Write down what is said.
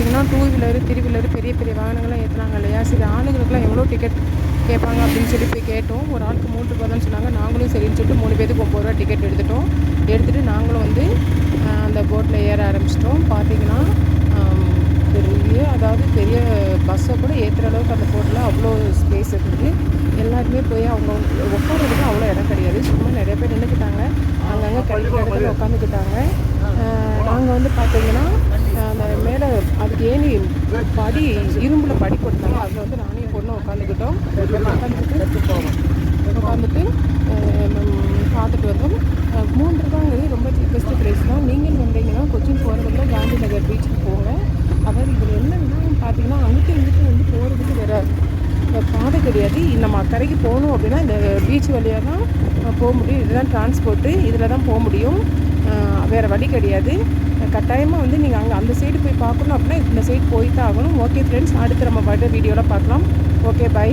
பார்த்தீங்கன்னா two wheeler three wheeler பெரிய பெரிய வாகனங்கள்லாம் ஏற்றுனாங்க இல்லையா? சரி ஆளுங்களுக்குலாம் எவ்வளோ டிக்கெட் கேட்பாங்க அப்படின்னு சொல்லி போய் கேட்டோம். ஒரு ஆளுக்கு மூணு ரூபா தான் சொன்னாங்க. நாங்களும் சரின்னு சொல்லிட்டு மூணு பேருக்கு ஒம்பது ரூபா டிக்கெட் எடுத்துட்டோம். எடுத்துகிட்டு நாங்களும் வந்து அந்த போட்டில் ஏற ஆரம்பிச்சிட்டோம். பார்த்தீங்கன்னா பெரிய அதாவது பெரிய பஸ்ஸை கூட ஏற்றுற அளவுக்கு அந்த போட்டில் அவ்வளோ ஸ்பேஸ் இருக்குது எல்லாருமே போய் அவங்க உட்காரதுக்கு அவ்வளோ இடம் கிடையாது. சும்மா நிறைய பேர் நின்றுக்கிட்டாங்க அங்கங்கே கிடைக்கிற இடத்துல உட்காந்துக்கிட்டாங்க நாங்கள் வந்து பார்த்தீங்கன்னா ஏணி படி இரும்பில் படி கொடுத்தாங்க. அதில் வந்து நானே என் பொண்ணு உட்காந்துக்கிட்டோம். உட்காந்துட்டு உட்காந்துட்டு பார்த்துட்டு வந்தோம். மூன்று ரூபாங்கிறது ரொம்ப சீப்பஸ்ட் ப்ரைஸ் தான். நீங்கள் வந்தீங்கன்னா கொச்சின் போகிறதுல காந்தி நகர் பீச்சுக்கு போங்க. அதாவது இதில் என்னென்னா பார்த்தீங்கன்னா அங்கிட்டு இங்கிட்டு வந்து போகிறதுக்கு வேறு பாதை கிடையாது. நம்ம அக்கறைக்கு போகணும் அப்படின்னா இந்த பீச் வழியாக தான் போக முடியும். இதுதான் டிரான்ஸ்போர்ட்டு இதில் தான் போக முடியும். வேறு வழி கிடையாது. கட்டாயமாக வந்து நீங்கள் அங்கே அந்த சைடு போய் பார்க்கணும் அப்படின்னா இந்த சைடு போய் தான் ஆகணும். ஓகே ஃப்ரெண்ட்ஸ் அடுத்து நம்ம வர வீடியோவில் பார்க்கலாம். Okay bye